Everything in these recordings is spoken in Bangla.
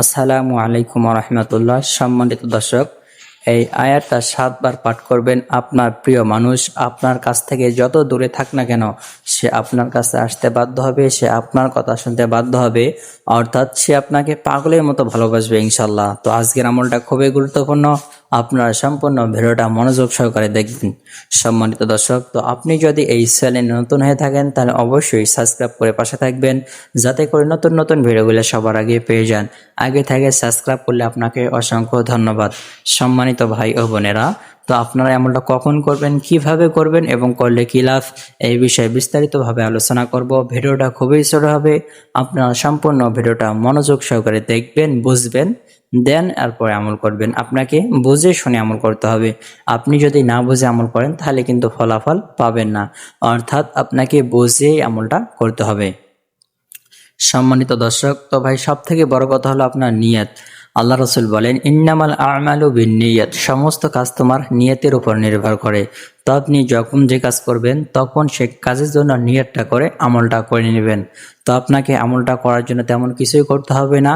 আসসালামু আলাইকুম রহমতুল্লাহ সম্মানিত দর্শক, এই আয়াতটা সাতবার পাঠ করবেন। আপনার প্রিয় মানুষ আপনার কাছ থেকে যত দূরে থাক না কেন, সে আপনার কাছে আসতে বাধ্য হবে, সে আপনার কথা শুনতে বাধ্য হবে। অর্থাৎ সে আপনাকে পাগলের মতো ভালোবাসবে ইনশাল্লাহ তো আজকের আমলটা খুবই গুরুত্বপূর্ণ। আপনারা সম্পূর্ণ ভিডিওটা মনোযোগ সহকারে দেখবেন। সম্মানিত দর্শক, তো আপনি যদি এই চ্যানেলে নতুন হয়ে থাকেন, তাহলে অবশ্যই সাবস্ক্রাইব করে পাশে থাকবেন, যাতে করে নতুন নতুন ভিডিওগুলো সবার আগে পেয়ে যান। আগে থেকে সাবস্ক্রাইব করলে আপনাকে অসংখ্য ধন্যবাদ। সম্মানিত ভাই ও বোনেরা তো আপনারা এমনটা কখন করবেন, কীভাবে করবেন এবং করলে কি লাভ, এই বিষয়ে বিস্তারিতভাবে আলোচনা করব। ভিডিওটা খুবই ছোট হবে, আপনারা সম্পূর্ণ ভিডিওটা মনোযোগ সহকারে দেখবেন, বুঝবেন, দেন এরপরে আমল করবেন। আপনাকে বুঝে শুনে আমল করতে হবে। আপনি যদি না বুঝে আমল করেন, তাহলে কিন্তু ফলাফল পাবেন না। অর্থাৎ আপনাকে বুঝেই আমলটা করতে হবে। সম্মানিত দর্শক, তো ভাই সব থেকে বড় কথা হলো আপনার নিয়ত। আল্লাহ রসুল বলেন, ইন্নামাল আমালু বিন নিয়ত সমস্ত কাজ তোমার নিয়তের উপর নির্ভর করে। তো আপনি যখন যে কাজ করবেন, তখন সে কাজের জন্য নিয়তটা করে আমলটা করে নেবেন। তো আপনাকে আমলটা করার জন্য তেমন কিছুই করতে হবে না।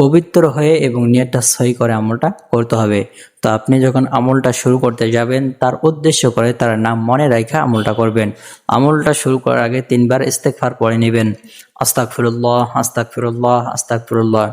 পবিত্র হয়ে এবং নিয়তটা সহি করে আমলটা করতে হবে। তো আপনি যখন আমলটা শুরু করতে যাবেন, তার উদ্দেশ্য করে তার নাম মনে রাখা আমলটা করবেন। আমলটা শুরু করার আগে তিনবার ইস্তেকফার পড়ে নেবেন। আস্তাক ফিরুল্লাহ আস্তাক ফিরুল্লাহ আস্তাক ফিরুল্লাহ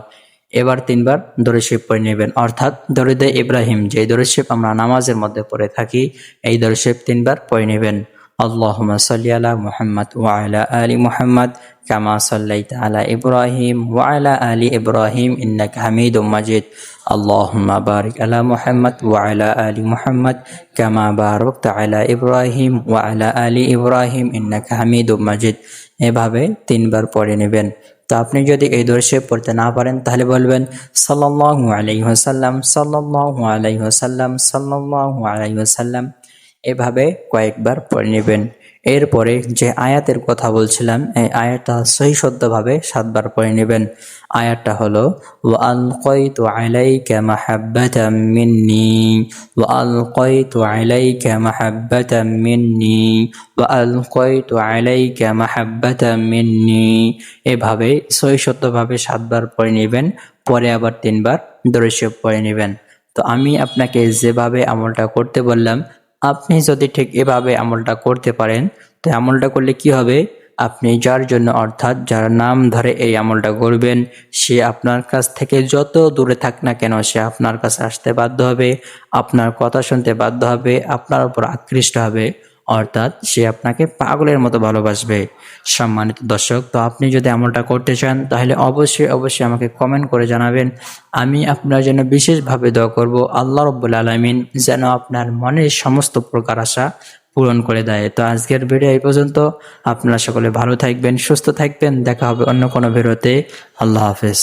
এবার তিনবার দরশিব পড়ে নেবেন অর্থাৎ দরিদে ইব্রাহিম যে দরশিব আমরা নামাজের মধ্যে পড়ে থাকি এই দরশিব তিনবার পড়ে নেবেন اللهم صل على محمد وعلى آل محمد كما صليت على إبراهيم وعلى آل إبراهيم إنك حميد مجيد اللهم بارك على محمد وعلى آل محمد كما باركت على إبراهيم وعلى آل إبراهيم إنك حميد مجيد এভাবে তিনবার পড়ে নেবেন তো আপনি যদি এই দর্শে পড়তে না পারেন, তাহলে বলবেন সাল্লু আলাইহসাল্লাম সাল্লু আলাইহসাল্লাম সাল্লু আলাইহসাল্লাম এভাবে কয়েকবার পড়ে নেবেন। এরপরে যে আয়াতের কথা বলছিলাম, এই আয়াতটা সহিসদ্যভাবে সাতবার পড়ে নেবেন। আয়াতটা হলো ওয়াল কয়তু আলাইকা মাহাব্বাতাম মিন্নি ওয়াল কয়তু আলাইকা মাহাব্বাতাম মিন্নি ওয়াল কয়তু আলাইকা মাহাব্বাতাম মিন্নি। এভাবে সহিসদ্যভাবে সাতবার পড়ে নেবেন, পরে আবার তিনবার দরশব পড়ে নেবেন। তো আমি আপনাকে যেভাবে আমলটা করতে বললাম আপনি যদি ঠিক এভাবে আমলটা করতে পারেন, তো আমলটা করলে কি হবে? আপনি যার জন্য, অর্থাৎ যার নাম ধরে এই আমলটা করবেন, সে আপনার কাছ থেকে যত দূরে থাক না কেন, সে আপনার কাছে আসতে বাধ্য হবে, আপনার কথা শুনতে বাধ্য হবে, আপনার উপর আকৃষ্ট হবে। অর্থাৎ সে আপনাকে পাগলের মতো ভালোবাসবে। সম্মানিত দর্শক, তো আপনি যদি আমলটা করতে চান, তাহলে অবশ্যই অবশ্যই আমাকে কমেন্ট করে জানাবেন। আমি আপনার জন্য বিশেষভাবে দোয়া করব, আল্লাহ রব্বুল আলমিন যেন আপনার মনের সমস্ত প্রকার আশা পূরণ করে দেয়। তো আজকের ভিডিও এই পর্যন্ত। আপনারা সকলে ভালো থাকবেন, সুস্থ থাকবেন। দেখা হবে অন্য কোনো ভিডিওতে। আল্লাহ হাফেজ।